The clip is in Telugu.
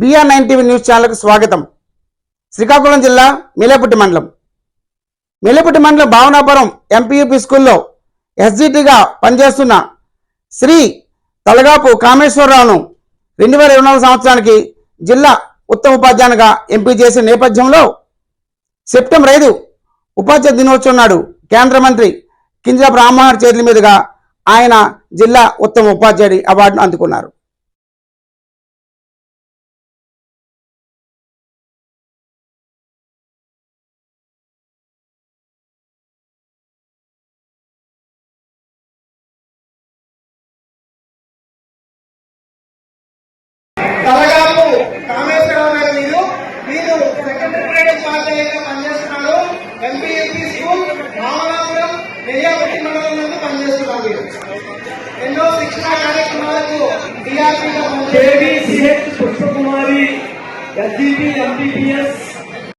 బిఆర్ నైన్ టీవీ న్యూస్ ఛానల్కు స్వాగతం. శ్రీకాకుళం జిల్లా మేలేపుట్టి మండలం. మేలేపుట్టి మండలం భావనాపురం ఎంపీయూపీ స్కూల్లో ఎస్జిటిగా పనిచేస్తున్న శ్రీ తలగాపు కామేశ్వరరావును రెండు వేల ఇరవై నాలుగు సంవత్సరానికి జిల్లా ఉత్తమ ఉపాధ్యాయునిగా ఎంపీ చేసిన నేపథ్యంలో సెప్టెంబర్ ఐదు ఉపాధ్యాయ దినోత్సవం నాడు కేంద్ర మంత్రి కింజరాపు రామ్మోహన్ చేతుల మీదుగా ఆయన జిల్లా ఉత్తమ ఉపాధ్యాయుడి అవార్డును అందుకున్నారు. తలగాపు కామేశ్వరరావు గారు మీరు. మీరు ఉపాధ్యాయులుగా పనిచేస్తున్నారు. ఎంపీఎస్పీ స్కూల్ రామనాపురం నెయ్యాపట్టి పనిచేస్తున్నారు ఎన్నో శిక్షణ కార్యక్రమాలకు డిఆర్పీగా పనిచేస్తున్నారు కేవీసీహెచ్ పుష్పకుమారి ఎస్జిటి ఎంపీపీఎస్